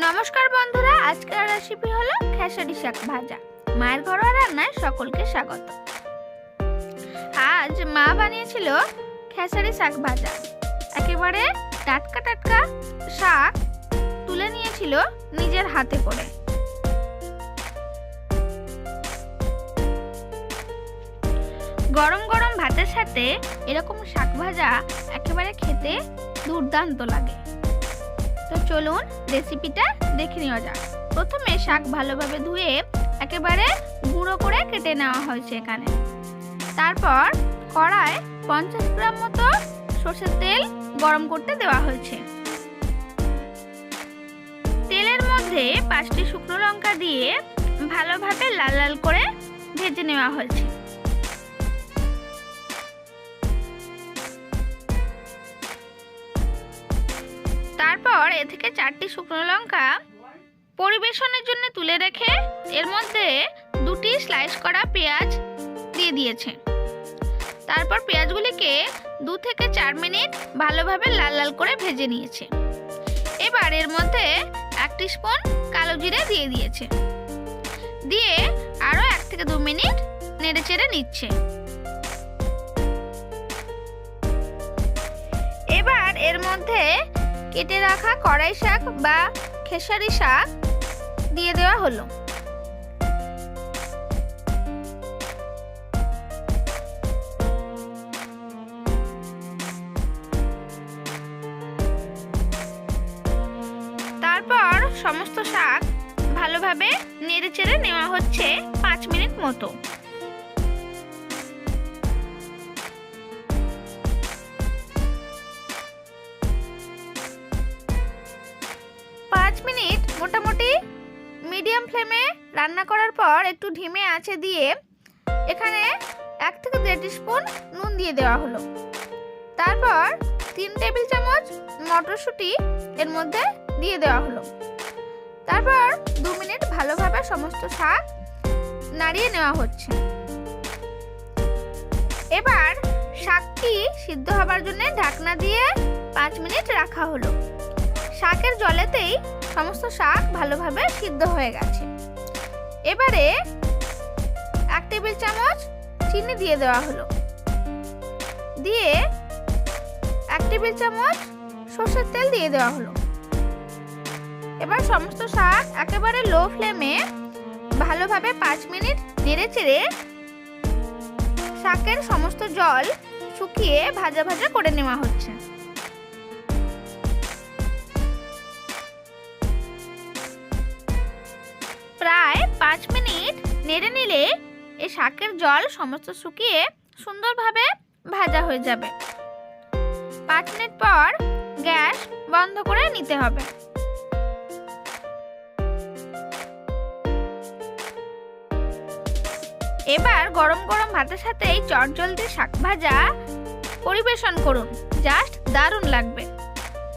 নমস্কার বন্ধুরা, আজকের রেসিপি হলো খেসারি শাক ভাজা। মায়ের ঘরোয়া রান্নায় সকলকে স্বাগত। আজ মা বানিয়েছিল খেসারি শাক ভাজা। একেবারে টাটকা টাটকা শাক তুলে নিয়েছিল নিজের হাতে করে। গরম গরম ভাতের সাথে এরকম শাক ভাজা একেবারে খেতে দুর্দান্ত লাগে। তো চলুন রেসিপিটা দেখে নেওয়া যাক। প্রথমে শাক ভালোভাবে ধুয়ে একেবারে গুঁড়ো করে কেটে নেওয়া হয়েছে এখানে। তারপর কড়ায় পঞ্চাশ গ্রাম মতো সর্ষের তেল গরম করতে দেওয়া হয়েছে। তেলের মধ্যে পাঁচটি শুকনো লঙ্কা দিয়ে ভালোভাবে লাল লাল করে ভেজে নেওয়া হয়েছে। এ থেকে চারটি শুকনো লঙ্কা পরিবেশনের জন্য তুলে রেখে এর মধ্যে দুটি স্লাইস করা পেঁয়াজ দিয়ে দিয়েছে। তারপর পেঁয়াজগুলিকে দু থেকে চার মিনিট ভালোভাবে লাল লাল করে ভেজে নিয়েছে। এবার এর মধ্যে এক স্পুন কালো জিরে দিয়ে দিয়েছে। দিয়ে আরও এক থেকে দু মিনিট নেড়ে চেড়ে নিচ্ছে। এবার এর মধ্যে কেটে রাখা কড়াই শাক বা খেসারি শাক দিয়ে দেওয়া হলো। তারপর সমস্ত শাক ভালোভাবে নেড়ে চেড়ে নেওয়া হচ্ছে পাঁচ মিনিট মতো। মিডিয়াম ফ্লেমে রান্না করার পর একটু ঢিমে আছে দিয়ে এখানে এক থেকে দেড় স্পুন নুন দিয়ে দেওয়া হলো। তারপর তিন টেবিল চামচ মটরশুঁটি এর মধ্যে দিয়ে দেওয়া হলো। তারপর দু মিনিট ভালোভাবে সমস্ত শাক নাড়িয়ে নেওয়া হচ্ছে। এবার শাকটি সিদ্ধ হবার জন্য ঢাকনা দিয়ে পাঁচ মিনিট রাখা হলো। শাকের জলেতেই সমস্ত শাক ভালোভাবে সিদ্ধ হয়ে গেছে। এবারে এক টেবিল চামচ চিনি দিয়ে দেওয়া হলো। দিয়ে এক টেবিল চামচ সর্ষের তেল দিয়ে দেওয়া হলো। এবার সমস্ত শাক একেবারে লো ফ্লেমে ভালোভাবে পাঁচ মিনিট নেড়ে চেড়ে শাকের সমস্ত জল শুকিয়ে ভাজা ভাজা করে নেওয়া হচ্ছে। নেড়ে নিলে এই শাকের জল সমস্ত শুকিয়ে সুন্দরভাবে ভাজা হয়ে যাবে। পাঁচ মিনিট পর গ্যাস বন্ধ করে নিতে হবে। এবার গরম গরম ভাতের সাথে এই চটজলদি শাক ভাজা পরিবেশন করুন। জাস্ট দারুণ লাগবে।